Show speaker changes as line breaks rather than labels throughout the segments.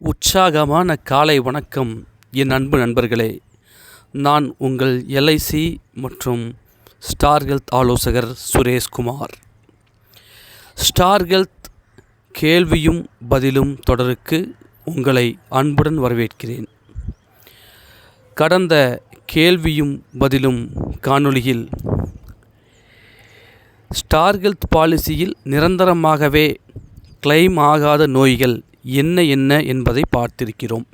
உற்சாகமான காலை வணக்கம் என் அன்பு நண்பர்களே. நான் உங்கள் எல்ஐசி மற்றும் ஸ்டார் ஹெல்த் ஆலோசகர் சுரேஷ்குமார். ஸ்டார் ஹெல்த் கேள்வியும் பதிலும் தொடருக்கு உங்களை அன்புடன் வரவேற்கிறேன். கடந்த கேள்வியும் பதிலும் காணொளியில் ஸ்டார் ஹெல்த் பாலிசியில் நிரந்தரமாகவே கிளைம் ஆகாத நோய்கள் என்ன என்ன என்பதை பார்த்திருக்கிறோம்.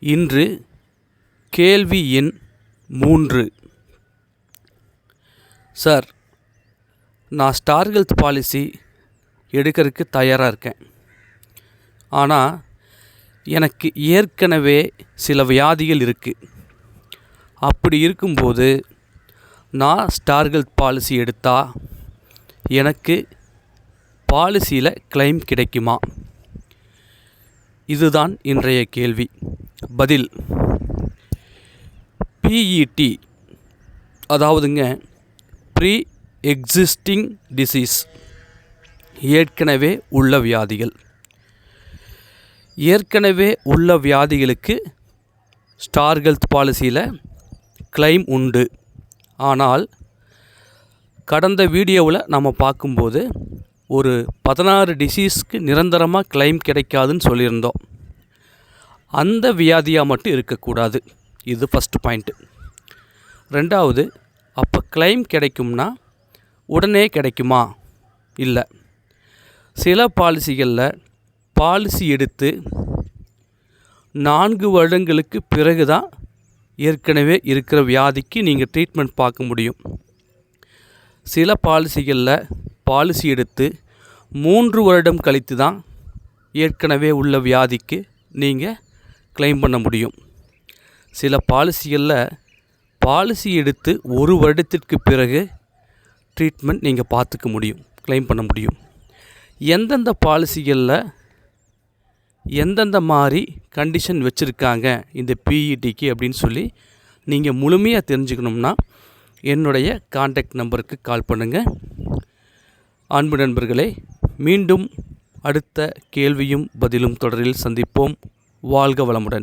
இன்று கேள்வி எண் மூன்று. சார் நான் ஸ்டார் ஹெல்த் பாலிசி எடுக்கிறதுக்கு தயாராக இருக்கேன். ஆனால் எனக்கு ஏற்கனவே சில வியாதிகள் இருக்குது அப்படி இருக்கும்போது நான் ஸ்டார் ஹெல்த் பாலிசி எடுத்தால் எனக்கு பாலிசியில் கிளைம் கிடைக்குமா? இதுதான் இன்றைய கேள்வி. பதில் பிஇடி அதாவதுங்க ப்ரீ எக்ஸிஸ்டிங் டிசீஸ் ஏற்கனவே உள்ள வியாதிகள். ஏற்கனவே உள்ள வியாதிகளுக்கு ஸ்டார் ஹெல்த் பாலிசியில் கிளைம் உண்டு. ஆனால் கடந்த வீடியோவில் நம்ம பார்க்கும்போது ஒரு பதினாறு டிசீஸ்க்கு நிரந்தரமாக கிளைம் கிடைக்காதுன்னு சொல்லியிருந்தோம். அந்த வியாதியாக மட்டும் இருக்கக்கூடாது. இது ஃபஸ்ட்டு பாயிண்ட்டு ரெண்டாவது அப்போ கிளைம் கிடைக்கும்னா உடனே கிடைக்குமா? இல்லை. சில பாலிசிகளில் பாலிசி எடுத்து நான்கு வருடங்களுக்கு பிறகு தான் ஏற்கனவே இருக்கிற வியாதிக்கு நீங்கள் ட்ரீட்மெண்ட் பார்க்க முடியும். சில பாலிசிகளில் பாலிசி எடுத்து மூன்று வருடம் கழித்து தான் ஏற்கனவே உள்ள வியாதிக்கு நீங்கள் கிளைம் பண்ண முடியும். சில பாலிசிகளில் பாலிசி எடுத்து ஒரு வருடத்திற்கு பிறகு ட்ரீட்மெண்ட் நீங்கள் பார்த்துக்க முடியும் கிளைம் பண்ண முடியும். எந்தெந்த பாலிசிகளில் எந்தெந்த மாதிரி கண்டிஷன் வச்சுருக்காங்க இந்த பிஇடிக்கு அப்படின்னு சொல்லி நீங்கள் முழுமையாக தெரிஞ்சுக்கணும்னா என்னுடைய காண்டாக்ட் நம்பருக்கு கால் பண்ணுங்கள் அன்பு நண்பர்களே மீண்டும் அடுத்த கேள்வியும் பதிலும் தொடரில் சந்திப்போம். வாழ்க வளமுடன்.